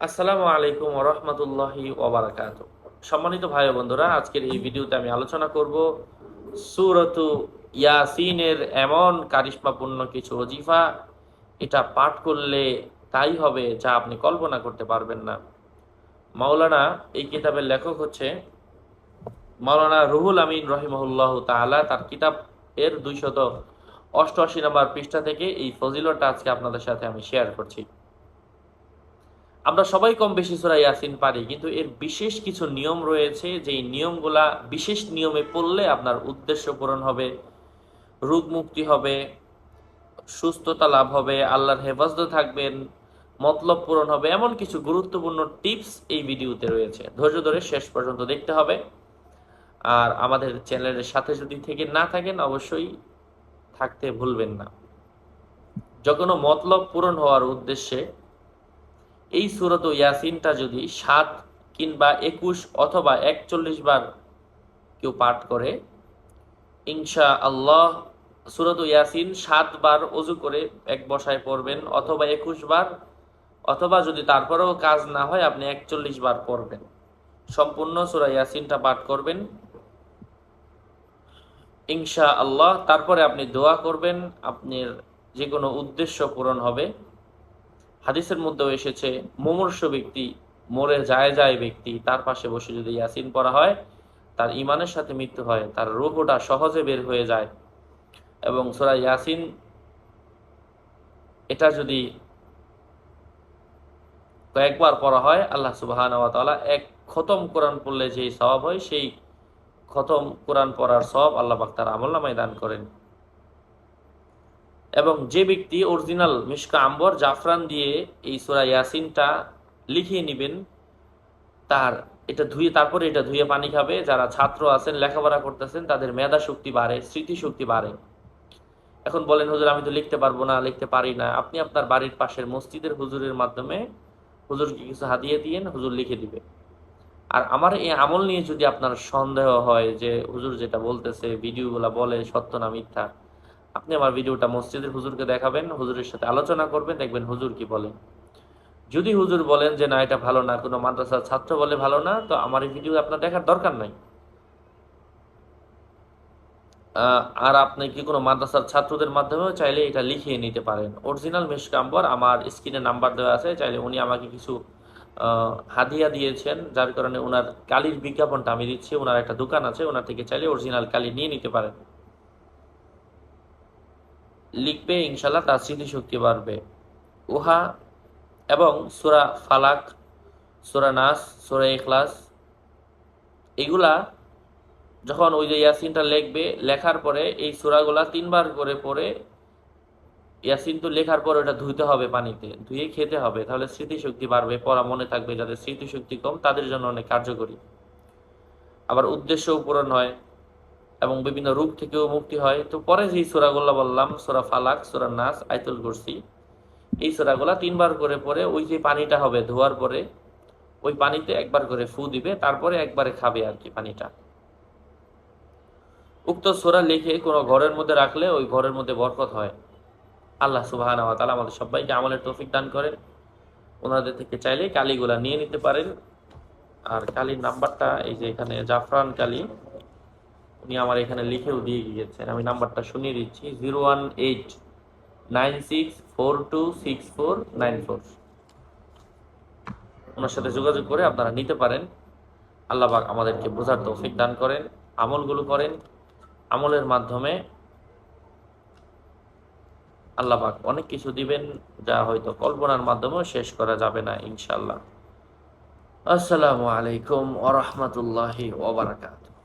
আসসালামু আলাইকুম ওরহমতুল্লাহি ওবরাকাত সম্মানিত ভাই বন্ধুরা, আজকের এই ভিডিওতে আমি আলোচনা করব সুরতু ইয়াসিনের এমন কারিশ্মাপূর্ণ কিছু অজিফা এটা পাঠ করলে তাই হবে যা আপনি কল্পনা করতে পারবেন না। মাওলানা, এই কিতাবের লেখক হচ্ছে মাওলানা রুহুল আমিন রহিমহুল্লাহ তাআলা। তার কিতাব এর দুইশত অষ্টআশি নম্বর পৃষ্ঠা থেকে এই ফজিলটা আজকে আপনাদের সাথে আমি শেয়ার করছি। আমরা সবাই কম বেশি সুরা ইয়াসিন পারি, কিন্তু এর বিশেষ কিছু নিয়ম রয়েছে, যেই নিয়মগুলা বিশেষ নিয়মে পড়লে আপনার উদ্দেশ্য পূরণ হবে, রোগ মুক্তি হবে, সুস্থতা লাভ হবে, আল্লাহর হেফাজতে থাকবেন, মতলব পূরণ হবে, এমন কিছু গুরুত্বপূর্ণ টিপস এই ভিডিওতে রয়েছে। ধৈর্য ধরে শেষ পর্যন্ত দেখতে হবে। আর আমাদের চ্যানেলের সাথে যদি থেকে না থাকেন, অবশ্যই থাকতে ভুলবেন না। যখন মতলব পূরণ হওয়ার উদ্দেশ্যে এই সুরত ইয়াসিনটা যদি সাত কিংবা একুশ অথবা একচল্লিশ বার কেউ পাঠ করে ইনশা আল্লাহ সুরত ইয়াসিন সাতবার অজু করে এক বসায় পড়বেন অথবা একুশ বার, অথবা যদি তারপরেও কাজ না হয় আপনি একচল্লিশ বার পড়বেন। সম্পূর্ণ সুরা ইয়াসিনটা পাঠ করবেন। ইনশা আল্লাহ তারপরে আপনি দোয়া করবেন, আপনার যে কোনো উদ্দেশ্য পূরণ হবে। হাদিসের মধ্যেও এসেছে, মুমূর্ষ ব্যক্তি মরে যায় যায় ব্যক্তি, তার পাশে বসে যদি ইয়াসিন পড়া হয়, তার ইমানের সাথে মৃত্যু হয়, তার রূহটা সহজে বের হয়ে যায়। এবং সোরা ইয়াসিন, এটা যদি কয়েকবার পড়া হয়, আল্লাহ সুবাহান এক খতম কোরআন পড়লে যেই স্বভাব হয়, সেই খতম কোরআন পড়ার সব আল্লাহ পাক তার আমল দান করেন। এবং যে ব্যক্তি অরিজিনাল মিশকা আম্বর জাফরান দিয়ে এই সোরা ইয়াসিনটা লিখিয়ে নেবেন, তার এটা ধুয়ে তারপরে এটা ধুয়ে পানি খাবে। যারা ছাত্র আছেন, লেখাপড়া করতেছেন, তাদের মেধা শক্তি বাড়ে স্মৃতি শক্তি বাড়ে। এখন বলেন, হুজুর, আমি তো লিখতে পারব না, লিখতে পারি না। আপনি আপনার বাড়ির পাশের মসজিদের হুজুরের মাধ্যমে হুজুরকে কিছু হাতিয়ে দিয়েন, হুজুর লিখে দিবে। আর আমার এই আমল নিয়ে যদি আপনার সন্দেহ হয় যে হুজুর যেটা বলতেছে, ভিডিওগুলা বলে সত্য না মিথ্যা আপনি আমার ভিডিওটা মসজিদের হুজুরকে দেখাবেন, হুজুরের সাথে আলোচনা করবেন, দেখবেন হুজুর কি বলেন। যদি হুজুর বলেন যে, না, এটা ভালো না, কোনো মাদ্রাসার ছাত্র বলে ভালো না, তো আমার এই ভিডিও আপনার দেখার দরকার নাই। আর আপনি কি কোনো মাদ্রাসার ছাত্রদের মাধ্যমেও চাইলে এটা লিখিয়ে নিতে পারেন। অরিজিনাল মেশকাম্বর আমার স্ক্রিনে নাম্বার দেওয়া আছে, চাইলে উনি আমাকে কিছু হাদিয়া দিয়েছেন, যার কারণে ওনার কালির বিজ্ঞাপনটা আমি দিচ্ছি ওনার একটা দোকান আছে ওনার থেকে চাইলে অরিজিনাল কালি নিয়ে নিতে পারেন। লিখবে ইনশাল্লাহ তার স্মৃতিশক্তি বাড়বে। উহা এবং সুরা ফালাক, সুরা নাস, সুরা এখলাস এগুলা যখন ওই যে ইয়াসিনটা লিখবে, লেখার পরে এই সুরাগুলা তিনবার করে পরে ইয়াসিন তো লেখার পর ওটা ধুইতে হবে পানিতে, ধুয়ে খেতে হবে, তাহলে স্মৃতিশক্তি বাড়বে, পড়া মনে থাকবে যাদের স্মৃতিশক্তি কম, তাদের জন্য অনেক কার্যকরী। আবার উদ্দেশ্যও পূরণ হয়। এবং বিভিন্ন রূপ থেকেও মুক্তি হয়। তো পরে যে সোরাগুলো বললাম, সোরা ফালাক, সোরা নাস আইতুল কুরসি, এই সোরাগুলা তিনবার করে পরে ওই যে পানিটা হবে ধোয়ার পরে, ওই পানিতে একবার করে ফু দিবে, তারপরে একবারে খাবে আর কি পানিটা। উক্ত সোরা লিখে কোনো ঘরের মধ্যে রাখলে ওই ঘরের মধ্যে বরকত হয়। আল্লাহ সুবাহ আমাদের সবাইকে আমলের তৌফিক দান করেন। ওনাদের থেকে চাইলে কালিগুলা নিয়ে নিতে পারেন। আর কালির নাম্বারটা এই যে এখানে জাফরান কালী। উনি আমার এখানে লিখেও দিয়ে গিয়েছেন। আমি নাম্বারটা শুনিয়ে দিচ্ছি। Zero one eight nine six four two six four nine four. ওনার সাথে যোগাযোগ করে আপনারা নিতে পারেন। আল্লাহ পাক আমাদেরকে বোঝার তৌফিক দান করেন, আমলগুলো করেন। আমলের মাধ্যমে আল্লাহ পাক অনেক কিছু দিবেন, যা হয়তো কল্পনার মাধ্যমেও শেষ করা যাবে না ইনশাল্লাহ আসসালামু আলাইকুম ওরহমতুল্লাহি ওবরাকাতুহ